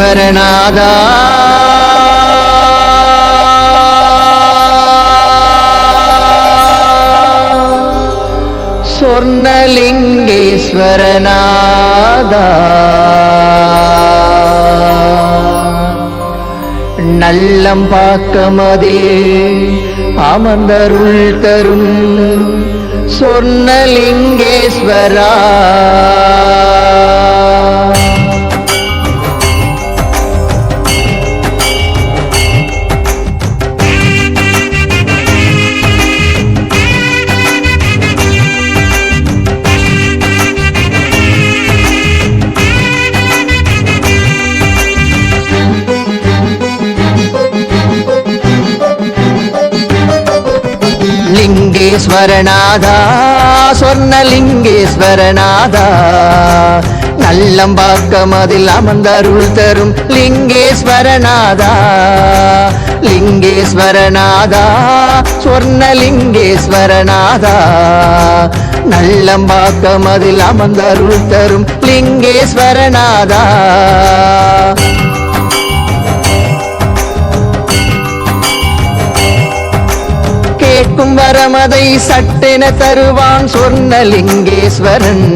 லிங்கேஸ்வரநாதா சொர்ணலிங்கேஸ்வரநாதா. நல்லம் பாக்கமதில் அமர்ந்தருள் தரும் சொர்ணலிங்கேஸ்வரா. லிங்கேஸ்வரநாதா சொர்ணலிங்கேஸ்வரநாதா நல்லம்பாக்கம் அதில் அமர்ந்தருள் தரும் லிங்கேஸ்வரநாதா. லிங்கேஸ்வரநாதா சொர்ணலிங்கேஸ்வரநாதா நல்லம்பாக்கம் அதில் அமர்ந்தருள் தரும் லிங்கேஸ்வரநாதா. கேட்கும் வரமதை சட்டென தருவான் சொன்ன லிங்கேஸ்வரன்.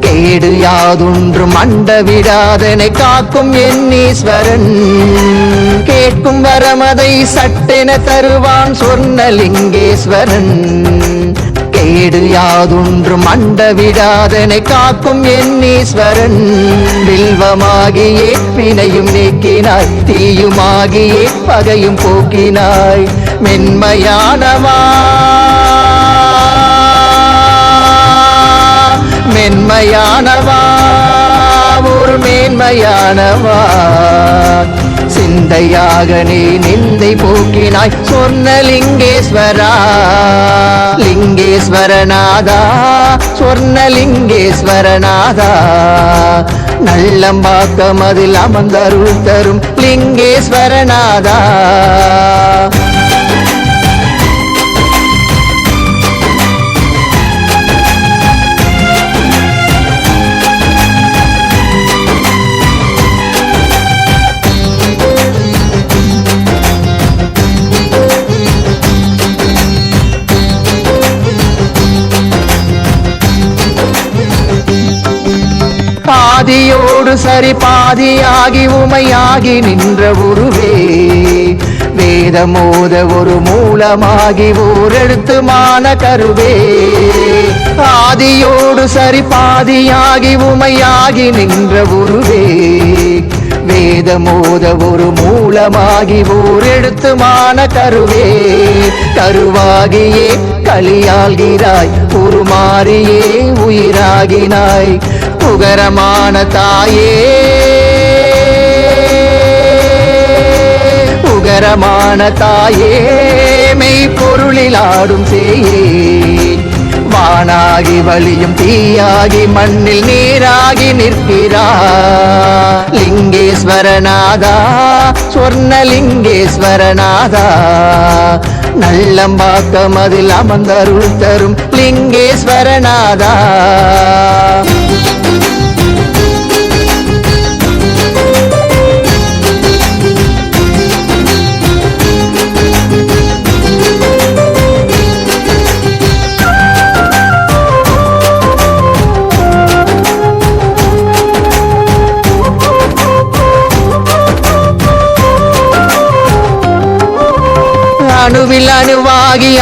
கேடு யாதொன்று மண்டவிடாதனை காக்கும் என்னீஸ்வரன் கேட்கும் வரமதை சட்டென தருவான் சொன்ன லிங்கேஸ்வரன். கேடு யாதொன்று மண்ட விடாதனை காக்கும் ஈஸ்வரன். வில்வமாகியே வினையும் நீக்கினாய் தீயுமாகியே பகையும் போக்கினாய். மென்மையானவா மென்மையானவா ஒரு மேன்மையானவா. சிந்தையாக நீ நிந்தை போக்கினாய். சொர்ண லிங்கேஸ்வரா லிங்கேஸ்வரநாதா. சொர்ண லிங்கேஸ்வரநாதா நல்லம்பாக்கம் அதில் அமர்ந்தருள் தரும் லிங்கேஸ்வரநாதா. பாரி சரி பாதியாகி உமையாகி நின்ற உருவே. வேதமோத ஒரு மூலமாகி ஓரெழுத்து மான கருவே. ஆதியோடு சரி பாதியாகி உமையாகி நின்ற உருவே. வேதமோத ஒரு மூலமாகி ஓரெழுத்து மான கருவே. கருவாகியே களியாள்கிறாய் உருமாறியே உயிராகினாய். உகரமான தாயே. உகரமான தாயே மெய்ப்பொருளில் ஆடும் சேயே. வானாகி வழியும் தீயாகி மண்ணில் நீராகி நிற்கிறா. லிங்கேஸ்வரநாதா சொர்ணலிங்கேஸ்வரநாதா. நல்லம்பாக்கம் அதில் அமர்ந்தருள் தரும் லிங்கேஸ்வரநாதா. Thank you.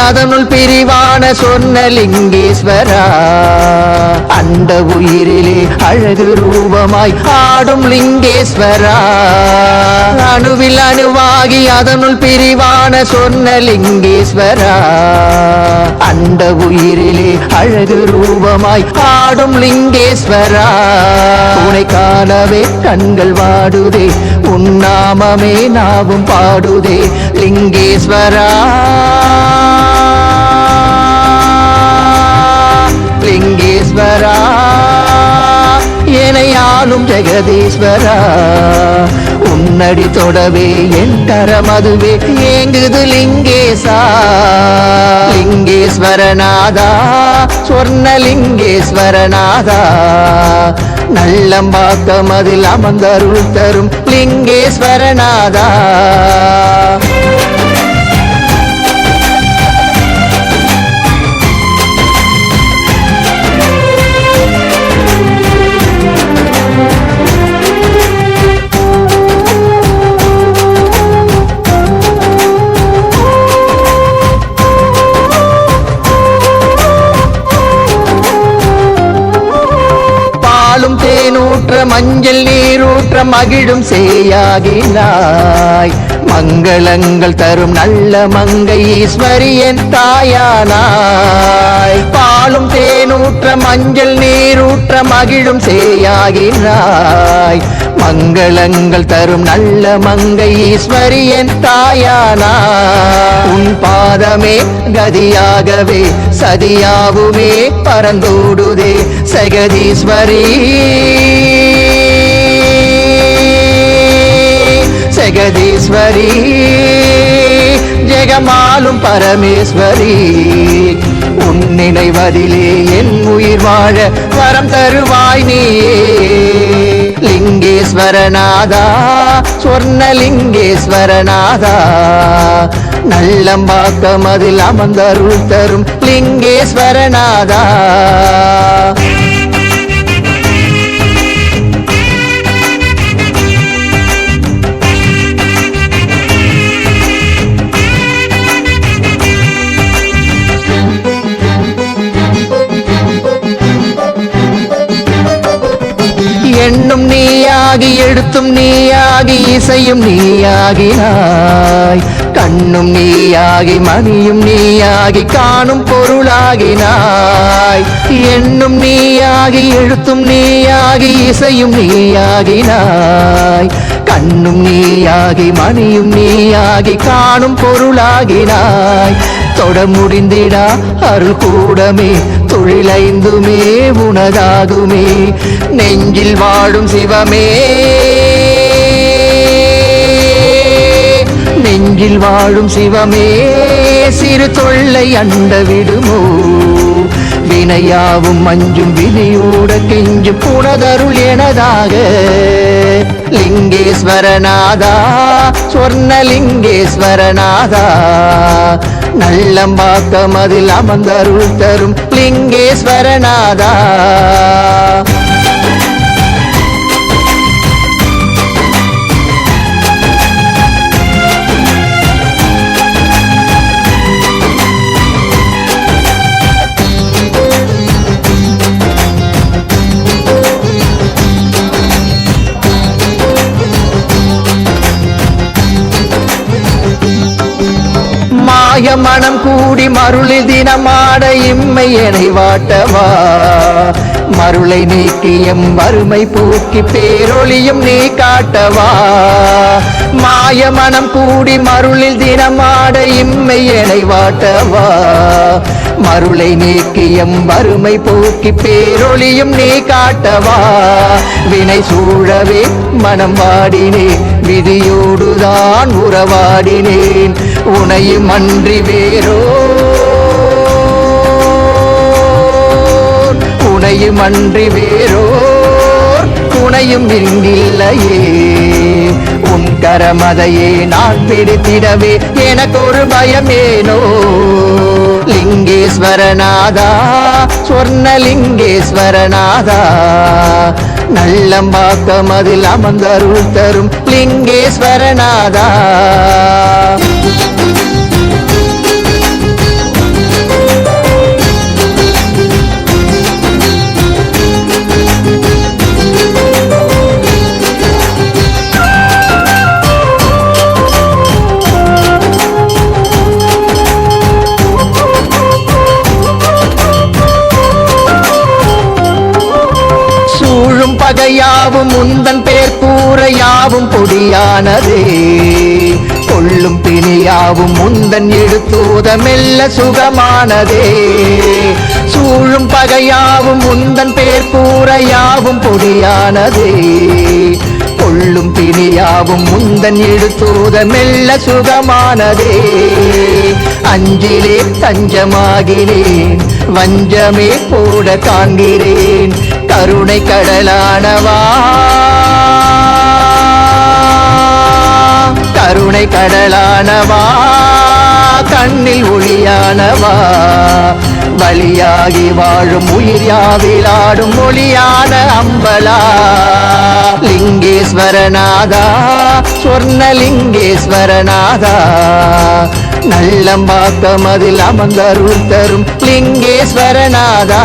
அதனுள் பிரிவான சொன்ன லிங்கேஸ்வரா அண்ட உயிரிலே அழகு ரூபமாய் ஆடும் லிங்கேஸ்வரா. அணுவில் அணுவாகி அதனுள் பிரிவான சொன்ன லிங்கேஸ்வரா அண்ட உயிரிலே அழகு ரூபமாய் ஆடும் லிங்கேஸ்வரா. உனை காணவே கண்கள் வாடுதே உன்னாமமே நாவும் பாடுதே லிங்கேஸ்வரா லிங்கேஸ்வரா. ஜெகதீஸ்வரா உன்னடி தொடவே என் கரமதுவே ஏங்குது லிங்கேசா லிங்கேஸ்வரநாதா சொர்ணலிங்கேஸ்வரநாதா நல்லம்பாக்கம் அதில் அமர்ந்தருள் தரும் லிங்கேஸ்வரநாதா. மஞ்சள் நீரூற்ற மகிழும் சேயாகினாய். மங்களங்கள் தரும் நல்ல மங்கை ஈஸ்வரியன் தாயானாய். பாலும் தேனூற்ற மஞ்சள் நீரூற்ற மகிழும் சேயாகினாய். மங்களங்கள் தரும் நல்ல மங்கை ஈஸ்வரியன் தாயானாய். உன் பாதமே கதியாகவே சதியாவுமே பரந்தோடுதே. சகதீஸ்வரி. ஜெகதீஸ்வரி ஜெகமாலும் பரமேஸ்வரி உன் நினைவதிலே என் உயிர் வாழ வரம் தருவாய் நீயே. லிங்கேஸ்வரநாதா சொர்ணலிங்கேஸ்வரநாதா நல்லம்பாக்கம் அதில் அமர்ந்தருள் தரும் லிங்கேஸ்வரநாதா. நீயாகி எழுத்தும் நீயாகி இசையும் நீயாகினாய். கண்ணும் நீயாகி மணியும் நீயாகி காணும் பொருளாகினாய். எண்ணும் நீயாகி எழுத்தும் நீயாகி இசையும் நீயாகினாய். கண்ணும் நீயாகி மணியும் நீயாகி காணும் பொருளாகினாய். தொட முடிந்திடா அருள் கூடமே தொழிலைந்துமே உனதாகுமே நெஞ்சில் வாழும் சிவமே. நெஞ்சில் வாழும் சிவமே சிறு தொல்லை அண்ட விடுமோ. வினையாவும் மஞ்சும் வினையோட கெஞ்சும் புனதருள் எனதாக. லிங்கேஸ்வரநாதா சொர்ணலிங்கேஸ்வரநாதா. நல்லம்பாக்கம் அதில் அமர்ந்தருள் தரும் லிங்கேஸ்வரநாதா. அருளி தினமாட இம்மை எனை வாட்டவா? மருளை நீக்கியம் வறுமை போக்கி பேரொழியும் நீ காட்டவா? மாய மனம் கூடி மருளில் தினமாட இம்மை எனை வாட்டவா? மருளை நீக்கியம் வறுமை போக்கி பேரொழியும் நீ காட்டவா? வினை சூழவே மனம் வாடினேன் விதியோடுதான் உறவாடினேன். உனையும் அன்றி வேறோ துணையும் அன்றி வேறோர் துணையும் இங்கில்லையே உன் கரமதையே நான் பிடித்திடவே எனக்கு ஒரு பயமேனோ? லிங்கேஸ்வரநாதா சொர்ணலிங்கேஸ்வரநாதா. நல்லம்பாக்கம் அதில் அமர்ந்தருள் தரும் லிங்கேஸ்வரநாதா. ஆனதே கொள்ளும் பிணியாவும் முந்தன் எடுத்தூத மெல்ல சுகமானதே. சூழும் பகையாவும் முந்தன் பேர் கூறையாவும் பொடியானதே. கொள்ளும் பிணியாவும் முந்தன் எடுத்தூத மெல்ல சுகமானதே. அஞ்சிலே தஞ்சமாகிறேன் வஞ்சமே போட காண்கிறேன் கருணை கடலானவா கருணை கடலானவா? கண்ணில் ஒளியானவா? வழியாகி வாழும் உயிர் யாவிலாடும் மொழியான அம்பலா? லிங்கேஸ்வரநாதா சொர்ணலிங்கேஸ்வரநாதா? நல்லம்பாக்கம் அதில் அமர்ந்தருள் தரும் லிங்கேஸ்வரநாதா?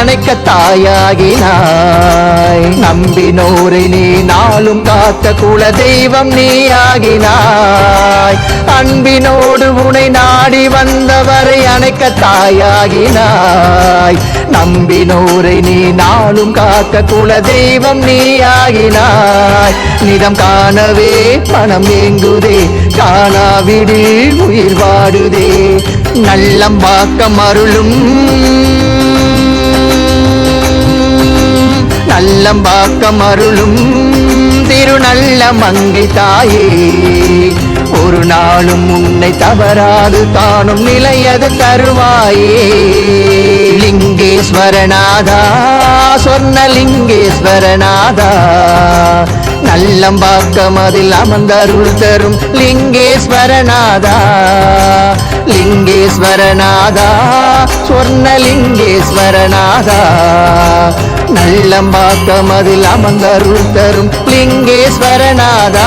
அணைக்க தாயாகினாய். நம்பினோரை நீ நாளும் காத்த குல தெய்வம் நீ ஆகினாய் அன்பினோடு உனை நாடி வந்தவரை அணைக்க தாயாகினாய். நம்பினோரை நீ நாளும் காக்க குல தெய்வம் நீ ஆகினாய் நிதம் காணவே மனம் ஏங்குதே காணாவிடு உயிர் வாடுதே. நல்லம் நல்லம்பாக்கம் அருளும் நல்லம்பாக்கம் அருளும் திருநல்ல மங்கை தாயே ஒரு நாளும் உன்னை தவறாது தானும் நிலையது தருவாயே. லிங்கேஸ்வரநாதா சொன்ன சொர்ணலிங்கேஸ்வரநாதா. நல்லம்பாக்கம் அதில் அமர்ந்தருள் தரும் லிங்கேஸ்வரநாதா. லிங்கேஸ்வரநாதா சொர்ணலிங்கேஸ்வரநாதா. நல்லம்பாக்கம் அதில் அமர்ந்தருள் தரும் லிங்கேஸ்வரநாதா.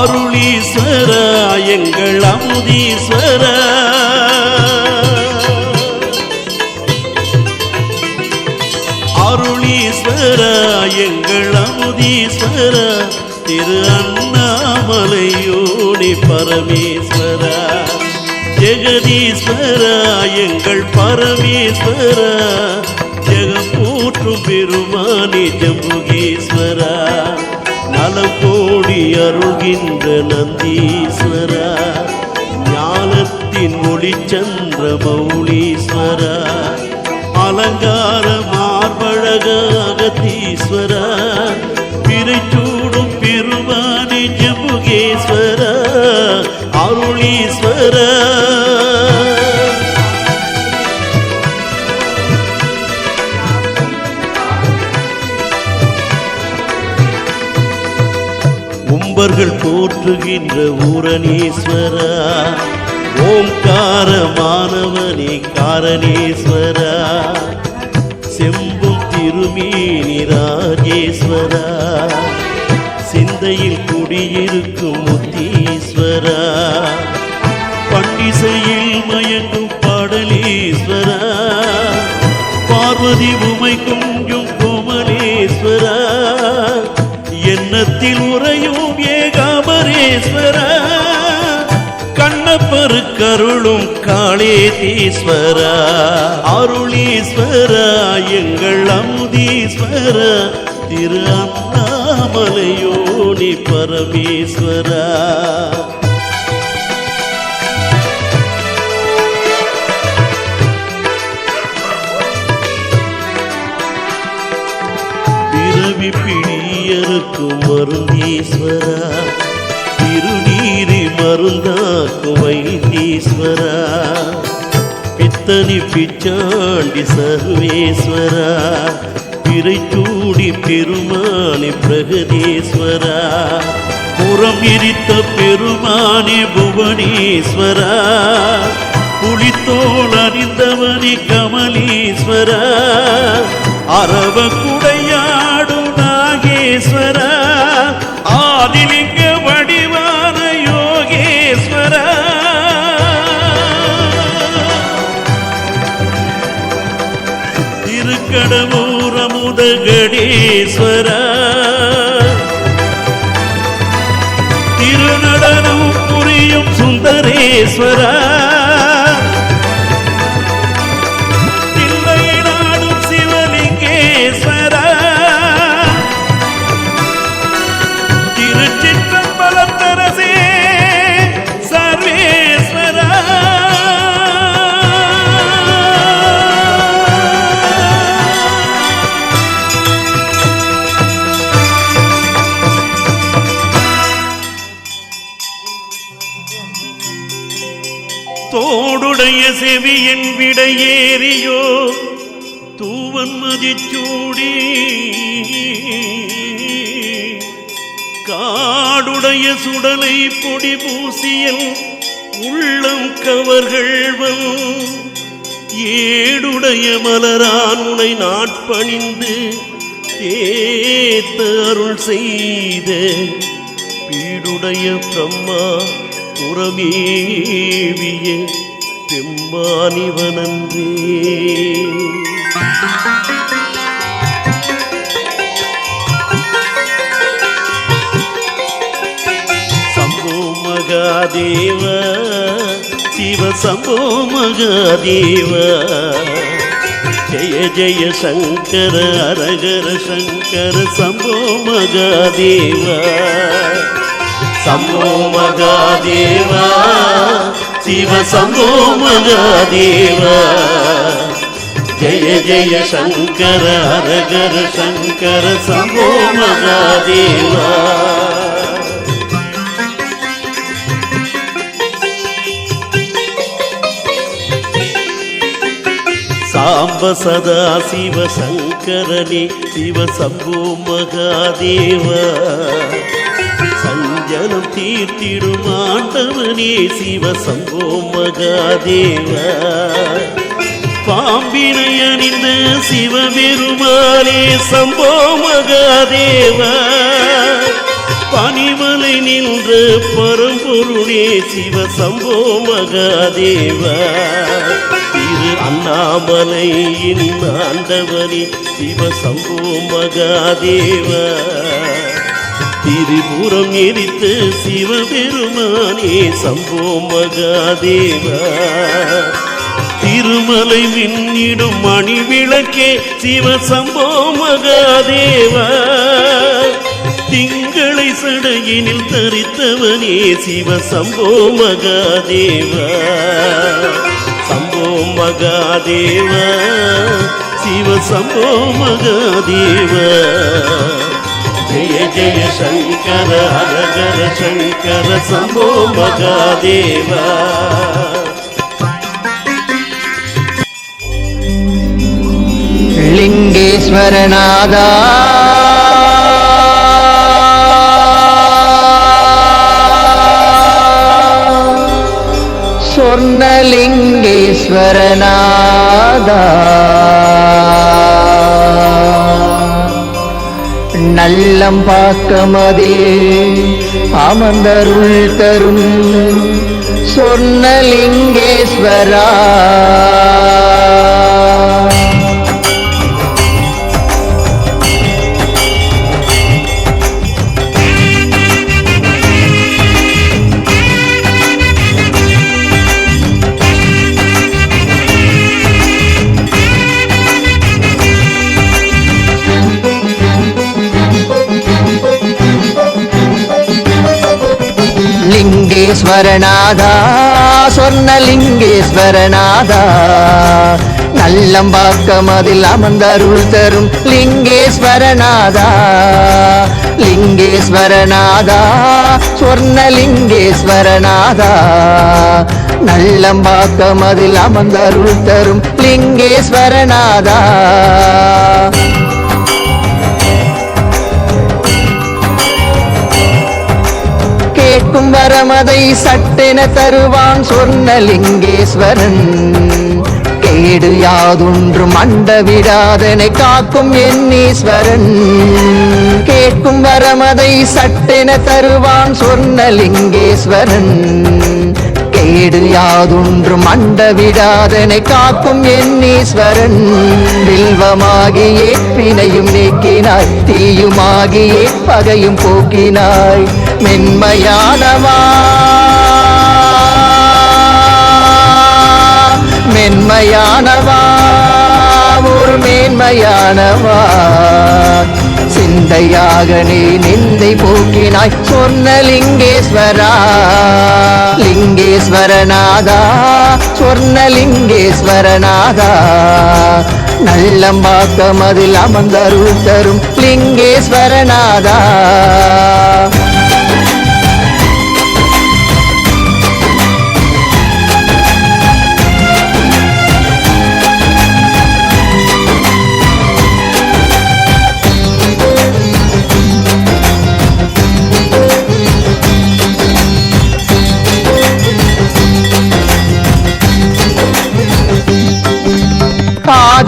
அருளீஸ்வர எங்கள் அமுதீஸ்வர. அமுதீஸ்வர திரு அண்ணாமலையோடி பரமேஸ்வரா. ஜெகதீஸ்வரா எங்கள் பரமேஸ்வரா. ஜெகம் போற்றும் பெருமானி ஜம்புகீஸ்வரா. நலம் கோடி அருள்கின்ற நந்தீஸ்வரா. ஞானத்தின் ஒளி சந்திர மௌலீஸ்வரா. அலங்கார மார்பழகா ஈஸ்வர. உம்பர்கள் போற்றுகின்ற ஊரணீஸ்வரா ஓம்காரமானவனே காரணேஸ்வரா. செம்பும் திருமேனி ராஜேஸ்வரா சிந்தையில் குடியிருக்கும் முத்தீஸ்வரா. இசையில் மயங்கும் பாடலீஸ்வரா. பார்வதி உமை குஞ்சும் கோமலேஸ்வரா. எண்ணத்தில் உறையும் ஏகாமரேஸ்வரா கண்ணப்பரு கருளும் காளேதீஸ்வரா. அருளீஸ்வரா எங்கள் அமுதீஸ்வரா. திரு அண்ணாமலையோனி பரமேஸ்வரா. மருந்தாக்கும் மருந்தீஸ்வரா திருநீரி மருந்தாக்கும் வைத்தீஸ்வரா பித்தனி பிச்சாண்டி சர்வேஸ்வரா. பிறைச்சூடி பெருமானி பிரகதீஸ்வரா. புறம் எரித்த பெருமானி புவனீஸ்வரா. புலித்தோல் அறிந்தவனி கமலீஸ்வரா. அரவ குடையாடும் யோகேஸ்வர ஆதிலிங்க வடிவான யோகேஸ்வர. திருக்கடமூரமுதகடேஸ்வர திருநடனம் புரியும் சுந்தரேஸ்வரா. பொடி பூசியன் உள்ளம் கவர்கள்வன் ஏடுடைய மலரான் உனை நாட்பணிந்து ஏத்த அருள் செய்த பீடுடைய பிரம்மா புறமேவிய பெம்மானிவனன்றே மகாதேவ சிவ சம்போ மகாதேவ ஜெய ஜெய சங்கர அரகர சங்கர சம்போ மகாதேவ சம்போ மகாதேவ சிவ சம்போ மகாதேவ ஜெய ஜெய சங்கர அரகர சங்கர சம்போ மகாதேவா சாம்ப சதா சிவ சங்கரனே சிவ சம்போ மகாதேவ. சஞ்சலம் தீர்த்திடும் ஆண்டவனே சிவ சம்போ மகாதேவ. பாம்பினை அணிந்த சிவபெருமானே சம்போ மகாதேவ. பனிமலை நின்ற பரம்பொருளே சிவ சம்போ மகாதேவா. திரு அண்ணாமலையின் ஆண்டவனே சிவ சம்போ மகாதேவ. திரிபுரம் எரித்து சிவபெருமானே சம்போ மகாதேவ. திருமலை மின்னிடும் மணி விளக்கே சிவசம்போ மகாதேவ. திங்களை சடையினில் தரித்தவனே சிவசம்போ மகாதேவா. சம்போ மகாதேவ சிவ சம்போ மகாதேவ ஜெய ஜெய சங்கர ஹரஹர சங்கர சம்போ மகாதேவ லிங்கேஸ்வரநாதா பூர்ணலிங்கேஸ்வரநாதா நல்லம் பாக்கமதே அமர்ந்தருள் தரும் சொன்னலிங்கேஸ்வரா லிங்கேஸ்வரநாதா சொர்ணலிங்கேஸ்வரநாதா நல்லம்பாக்கம் அதில் அமர்ந்தருள் தரும் லிங்கேஸ்வரநாதா. லிங்கேஸ்வரநாதா சொர்ணலிங்கேஸ்வரநாதா நல்லம்பாக்கம் அதில் அமர்ந்தருள் தரும் லிங்கேஸ்வரநாதா. கேட்கும் வரமதை சட்டென தருவான் சொன்ன லிங்கேஸ்வரன் கேடு யாதொன்று மண்டவிடாதனை காக்கும் என்னீஸ்வரன் கேட்கும் வரமதை சட்டென தருவான் சொன்ன லிங்கேஸ்வரன் கேடு யாதொன்றும் மண்டவிடாதனை காக்கும் என் ஈஸ்வரன். வில்வமாகியே வினையும் நீக்கினாய் தீயுமாகியே பகையும் போக்கினாய். மென்மையானவா மென்மையானவா ஒரு மேன்மையானவா சிந்தையாக நீ நிந்தை போக்கினாய். சொன்ன லிங்கேஸ்வரா லிங்கேஸ்வரநாதா சொன்ன லிங்கேஸ்வரநாதா. நல்லம்பாக்கம் அதில் அமர்ந்தருள் தரும் லிங்கேஸ்வரநாதா.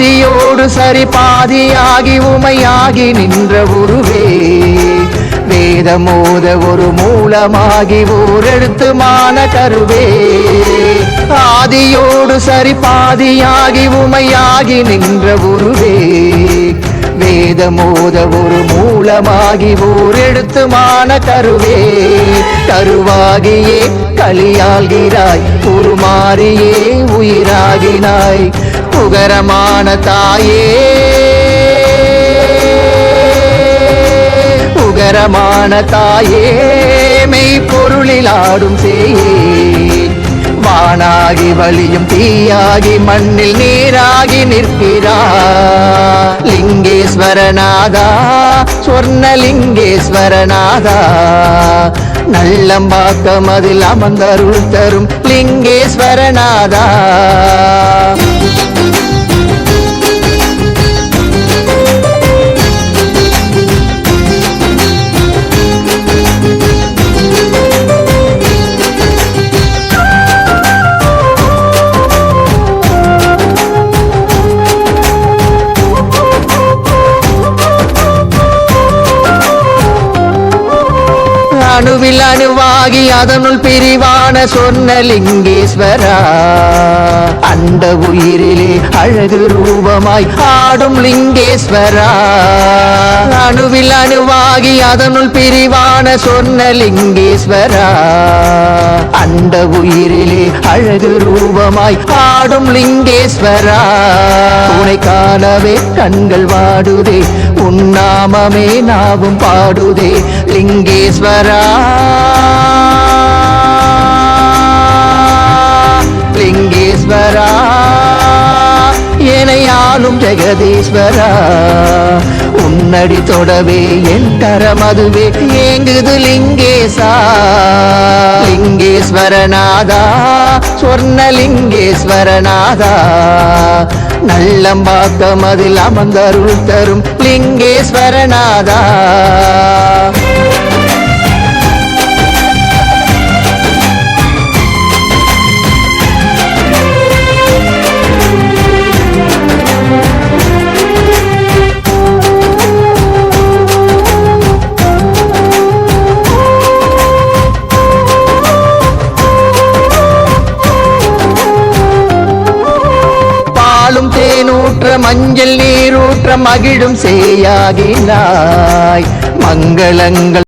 பாதியோடு சரி பாதியாகி உமையாகி நின்ற உருவே. வேதமோத ஒரு மூலமாகி ஓரெழுத்து மான கருவே. ஆதியோடு சரி பாதியாகி உமையாகி நின்ற உருவே. வேதமோத ஒரு மூலமாகி ஓரெழுத்து மான கருவே. கருவாகியே கலியாகிறாய் உருமாறியே உயிராகினாய். உகரமான தாயே. உகரமான தாயே மெய்ப்பொருளில் ஆடும் சேயே. வானாகி வலியும் தீயாகி மண்ணில் நீராகி நிற்கிறா லிங்கேஸ்வரநாதா சொர்ணலிங்கேஸ்வரநாதா. நல்லம்பாக்கம் அதில் அமர்ந்தருள் தரும் லிங்கேஸ்வரநாதா. அணுவில் அணுவாகி அதனுள் பிரிவான சொன்ன லிங்கேஸ்வரா. அந்த உயிரிலே அழகு ரூபமாய் ஆடும் லிங்கேஸ்வரா. அணுவில் அணுவாகி அதனுள் பிரிவான சொன்ன லிங்கேஸ்வரா. அந்த உயிரிலே அழகு ரூபமாய் ஆடும் லிங்கேஸ்வரா. உனை காணவே கண்கள் வாடுதே உன்னாமமே நாவும் பாடுதே லிங்கேஸ்வரா. லிங்கேஸ்வரா எனையாலும் ஜெகதீஸ்வரா உன்னடி தொடவே என் கரமதுவே ஏங்குது லிங்கேசா லிங்கேஸ்வரநாதா சொர்ணலிங்கேஸ்வரநாதா நல்லம்பாக்கம் அதில் அமர்ந்தருள் தரும் லிங்கேஸ்வரநாதா. மகிழும் சேயாகினாய். மங்களங்கள்